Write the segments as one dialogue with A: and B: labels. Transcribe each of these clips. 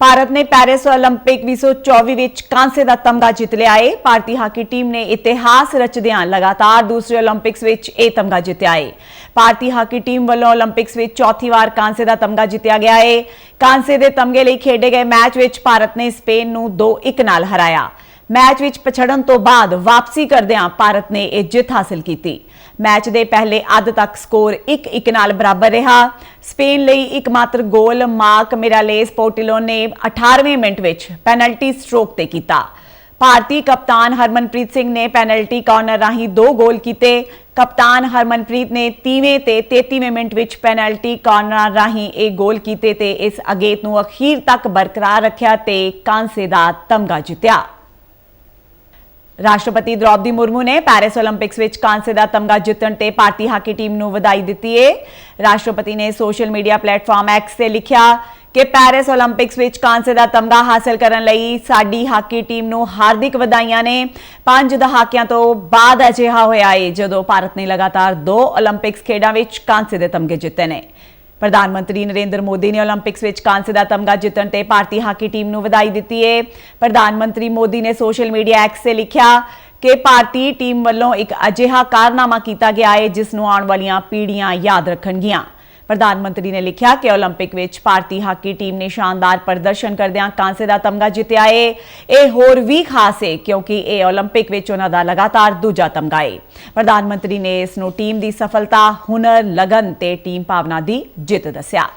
A: ਭਾਰਤ ਨੇ ਪੈਰਿਸ 올림픽 2024 ਵਿੱਚ ਕਾਂਸੇ ਦਾ ਤਮਗਾ ਜਿੱਤ ਲਿਆ ਏ। ਭਾਰਤੀ ਹਾਕੀ ਟੀਮ ਨੇ ਇਤਿਹਾਸ ਰਚਦਿਆਂ ਲਗਾਤਾਰ ਦੂਸਰੇ 올림픽ਸ ਵਿੱਚ ਇਹ ਤਮਗਾ ਜਿੱਤਿਆ ਏ। ਭਾਰਤੀ ਹਾਕੀ ਟੀਮ ਵੱਲੋਂ 올림픽ਸ ਵਿੱਚ ਚੌਥੀ ਵਾਰ ਕਾਂਸੇ ਦਾ ਤਮਗਾ ਜਿੱਤਿਆ ਗਿਆ ਏ। ਕਾਂਸੇ ਦੇ ਤਮਗੇ ਲਈ ਖੇਡੇ ਗਏ ਮੈਚ ਵਿੱਚ ਭਾਰਤ ਨੇ ਸਪੇਨ ਨੂੰ 2-1 ਨਾਲ ਹਰਾਇਆ। ਮੈਚ ਵਿੱਚ ਪਛੜਨ ਤੋਂ ਬਾਅਦ ਵਾਪਸੀ ਕਰਦਿਆਂ ਭਾਰਤ ਨੇ ਇਹ ਜਿੱਤ ਹਾਸਲ ਕੀਤੀ। ਮੈਚ ਦੇ ਪਹਿਲੇ ਅੱਧ ਤੱਕ ਸਕੋਰ 1-1 ਨਾਲ ਬਰਾਬਰ ਰਿਹਾ। ਸਪੇਨ ਲਈ ਇੱਕਮਾਤਰ ਗੋਲ ਮਾਰਕ ਮਿਰਾਲੇਸ ਪੋਰਟਿਲੋ ਨੇ 18ਵੇਂ ਮਿੰਟ ਵਿੱਚ ਪੈਨਲਟੀ ਸਟ੍ਰੋਕ ਤੇ ਕੀਤਾ। ਭਾਰਤੀ ਕਪਤਾਨ ਹਰਮਨਪ੍ਰੀਤ ਸਿੰਘ ਨੇ ਪੈਨਲਟੀ ਕਾਰਨਰ ਰਾਹੀਂ ਦੋ ਗੋਲ ਕੀਤੇ। ਕਪਤਾਨ ਹਰਮਨਪ੍ਰੀਤ ਨੇ 30ਵੇਂ ਤੇ 33ਵੇਂ ਮਿੰਟ ਵਿੱਚ ਪੈਨਲਟੀ ਕਾਰਨਰ ਰਾਹੀਂ ਇਹ ਗੋਲ ਕੀਤੇ ਤੇ ਇਸ ਅਗੇਤ ਨੂੰ ਅਖੀਰ ਤੱਕ ਬਰਕਰਾਰ ਰੱਖਿਆ ਤੇ ਕਾਂਸੇ ਦਾ ਤਮਗਾ ਜਿੱਤਿਆ। ਰਾਸ਼ਟਰਪਤੀ ਦ੍ਰੋਪਦੀ ਮੁਰਮੂ ਨੇ ਪੈਰਿਸ 올림픽ਸ ਵਿੱਚ ਕਾਂਸੇ ਦਾ ਤਮਗਾ ਜਿੱਤਣ ਤੇ ਭਾਰਤੀ ਹਾਕੀ ਟੀਮ ਨੂੰ ਵਧਾਈ ਦਿੱਤੀ ਏ। ਰਾਸ਼ਟਰਪਤੀ ਨੇ ਸੋਸ਼ਲ ਮੀਡੀਆ ਪਲੇਟਫਾਰਮ ਐਕਸ ਤੇ ਲਿਖਿਆ ਕਿ ਪੈਰਿਸ 올림픽ਸ ਵਿੱਚ ਕਾਂਸੇ ਦਾ ਤਮਗਾ ਹਾਸਲ ਕਰਨ ਲਈ ਸਾਡੀ ਹਾਕੀ ਟੀਮ ਨੂੰ ਹਾਰਦਿਕ ਵਧਾਈਆਂ ਨੇ। ਪੰਜ ਦਹਾਕਿਆਂ ਤੋਂ ਬਾਅਦ ਅਜਿਹਾ ਹੋਇਆ ਏ, ਜਦੋਂ ਭਾਰਤ ਨੇ ਲਗਾਤਾਰ ਦੋ 올림픽ਸ ਖੇਡਾਂ ਵਿੱਚ ਕਾਂਸੇ ਦੇ ਤਮਗੇ ਜਿੱਤੇ ਨੇ। ਪ੍ਰਧਾਨ ਮੰਤਰੀ ਨਰਿੰਦਰ ਮੋਦੀ ਨੇ 올림픽ਸ ਵਿੱਚ ਕਾਂਸੇ ਦਾ ਤਮਗਾ ਜਿੱਤਣ ਤੇ ਭਾਰਤੀ ਹਾਕੀ ਟੀਮ ਨੂੰ ਵਧਾਈ ਦਿੱਤੀ ਹੈ ਪ੍ਰਧਾਨ ਮੰਤਰੀ ਮੋਦੀ ਨੇ ਸੋਸ਼ਲ ਮੀਡੀਆ ਐਕਸ 'ਤੇ ਲਿਖਿਆ ਕਿ ਭਾਰਤੀ ਟੀਮ ਵੱਲੋਂ ਇੱਕ ਅਜਿਹਾ ਕਾਰਨਾਮਾ ਕੀਤਾ ਗਿਆ ਹੈ ਜਿਸ ਨੂੰ ਆਉਣ ਵਾਲੀਆਂ ਪੀੜ੍ਹੀਆਂ ਯਾਦ ਰੱਖਣਗੀਆਂ। ਪ੍ਰਧਾਨ ਮੰਤਰੀ ਨੇ ਲਿਖਿਆ ਕਿ 올림픽 ਵਿੱਚ ਭਾਰਤੀ ਹਾਕੀ ਟੀਮ ਨੇ ਸ਼ਾਨਦਾਰ ਪ੍ਰਦਰਸ਼ਨ ਕਰਦਿਆਂ ਕਾਂਸੇ ਦਾ ਤਮਗਾ ਜਿੱਤਿਆ ਹੈ ਇਹ ਹੋਰ ਵੀ ਖਾਸ ਹੈ ਕਿਉਂਕਿ ਇਹ 올림픽 ਵਿੱਚ ਉਹਨਾਂ ਦਾ ਲਗਾਤਾਰ ਦੂਜਾ ਤਮਗਾ ਹੈ ਪ੍ਰਧਾਨ ਮੰਤਰੀ ਨੇ ਇਸ ਨੂੰ ਟੀਮ ਦੀ ਸਫਲਤਾ ਹੁਨਰ ਲਗਨ ਤੇ ਟੀਮ ਭਾਵਨਾ ਦੀ ਜਿੱਤ ਦੱਸਿਆ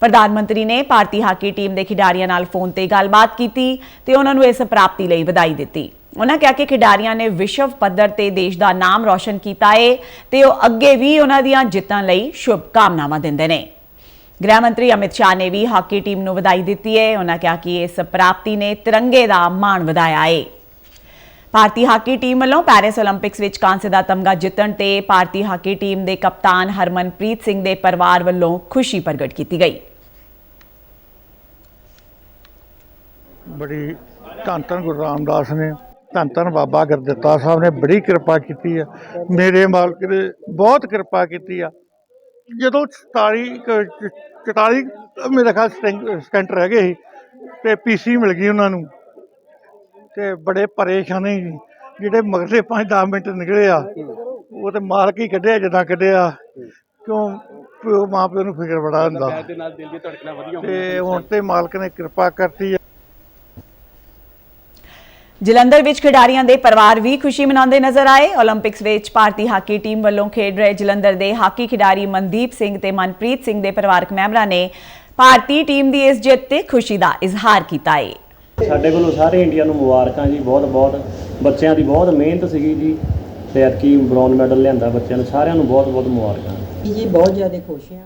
A: ਪ੍ਰਧਾਨ ਮੰਤਰੀ ਨੇ ਭਾਰਤੀ ਹਾਕੀ ਟੀਮ ਦੇ ਖਿਡਾਰੀਆਂ ਨਾਲ ਫੋਨ ਤੇ ਗੱਲਬਾਤ ਕੀਤੀ ਤੇ ਉਹਨਾਂ ਨੂੰ ਇਸ ਪ੍ਰਾਪਤੀ ਲਈ ਵਧਾਈ ਦਿੱਤੀ ਉਹਨਾਂ ਕਿਹਾ ਕਿ ਖਿਡਾਰੀਆਂ ਨੇ ਵਿਸ਼ਵ ਪੱਧਰ ਤੇ ਦੇਸ਼ ਦਾ ਨਾਮ ਰੋਸ਼ਨ ਕੀਤਾ ਏ ਤੇ ਉਹ ਅੱਗੇ ਵੀ ਉਹਨਾਂ ਦੀਆਂ ਜਿੱਤਾਂ ਲਈ ਸ਼ੁਭ ਕਾਮਨਾਵਾਂ ਦਿੰਦੇ ਨੇ। ਗ੍ਰਹਿ ਮੰਤਰੀ ਅਮਿਤ ਸ਼ਾਹ ਨੇ ਵੀ ਹਾਕੀ ਟੀਮ ਨੂੰ ਵਧਾਈ ਦਿੱਤੀ ਹੈ ਉਹਨਾਂ ਕਿਹਾ ਕਿ ਇਸ ਪ੍ਰਾਪਤੀ ਨੇ ਤਿਰੰਗੇ ਦਾ ਮਾਣ ਵਧਾਇਆ ਏ। ਭਾਰਤੀ ਹਾਕੀ ਟੀਮ ਵੱਲੋਂ ਪੈਰਿਸ 올림픽ਸ ਵਿੱਚ ਕਾਂਸੇ ਦਾ ਤਮਗਾ ਜਿੱਤਣ ਤੇ ਭਾਰਤੀ ਹਾਕੀ ਟੀਮ ਦੇ ਕਪਤਾਨ ਹਰਮਨਪ੍ਰੀਤ ਸਿੰਘ ਦੇ ਪਰਿਵਾਰ ਵੱਲੋਂ ਖੁਸ਼ੀ ਪ੍ਰਗਟ ਕੀਤੀ ਗਈ।
B: ਬੜੀ ਧੰਨ ਧੰਨ ਗੁਰੂ ਰਾਮਦਾਸ ਨੇ ਧੰਨ ਧੰਨ ਬਾਬਾ ਗੁਰਦਿੱਤਾ ਸਾਹਿਬ ਨੇ ਬੜੀ ਕਿਰਪਾ ਕੀਤੀ ਆ। ਮੇਰੇ ਮਾਲਕ ਨੇ ਬਹੁਤ ਕਿਰਪਾ ਕੀਤੀ ਆ। ਜਦੋਂ 47 ਕੁ- 44 ਮੇਰੇ ਖਿਆਲ ਸਟੈਂ- ਸਟੈਂਟ ਰਹਿ ਗਏ ਸੀ ਤੇ ਪੀਸੀ ਮਿਲ ਗਈ ਉਹਨਾਂ ਨੂੰ। ਤੇ ਬੜੇ ਪਰੇਸ਼ਾਨੀ। ਜਿਹੜੇ ਮਗਰਲੇ 5-10 ਮਿੰਟ ਨਿਕਲੇ ਆ ਉਹ ਤੇ ਮਾਲਕ ਹੀ ਕੱਢਿਆ ਜਦਾਂ ਕੱਢਿਆ। ਕਿਉਂ? ਪਿਓ ਮਾਂ ਪਿਓ ਨੂੰ ਫਿਕਰ ਬੜਾ ਹੁੰਦਾ। ਤੇ ਹੁਣ ਤੇ ਮਾਲਕ ਨੇ ਕਿਰਪਾ ਕਰਤੀ
A: ਜਲੰਧਰ ਵਿੱਚ ਖਿਡਾਰੀਆਂ ਦੇ ਪਰਿਵਾਰ ਵੀ ਖੁਸ਼ੀ ਮਨਾਉਂਦੇ ਨਜ਼ਰ ਆਏ। 올림픽ਸ ਵਿੱਚ ਭਾਰਤੀ ਹਾਕੀ ਟੀਮ ਵੱਲੋਂ ਖੇਡ ਰਹੇ ਜਲੰਧਰ ਦੇ ਹਾਕੀ ਖਿਡਾਰੀ ਮਨਦੀਪ ਸਿੰਘ ਤੇ ਮਨਪ੍ਰੀਤ ਸਿੰਘ ਦੇ ਪਰਿਵਾਰਕ ਮੈਂਬਰਾਂ ਨੇ ਭਾਰਤੀ ਟੀਮ ਦੀ ਇਸ ਜਿੱਤ ਤੇ ਖੁਸ਼ੀ ਦਾ ਇਜ਼ਹਾਰ ਕੀਤਾ ਹੈ
C: ਸਾਡੇ ਵੱਲੋਂ ਸਾਰੇ ਇੰਡੀਆ ਨੂੰ ਮੁਬਾਰਕਾਂ ਜੀ ਬਹੁਤ ਬਹੁਤ। ਬੱਚਿਆਂ ਦੀ ਬਹੁਤ ਮਿਹਨਤ ਸੀਗੀ ਜੀ ਤੇ ਐਤਕੀ ਬ੍ਰੌਂਜ਼ ਮੈਡਲ ਲਿਆਂਦਾ ਬੱਚਿਆਂ ਨੂੰ ਸਾਰਿਆਂ ਨੂੰ ਬਹੁਤ ਬਹੁਤ ਮੁਬਾਰਕਾਂ।
D: ਜੀ ਬਹੁਤ ਜ਼ਿਆਦਾ ਖੁਸ਼ ਹਾਂ।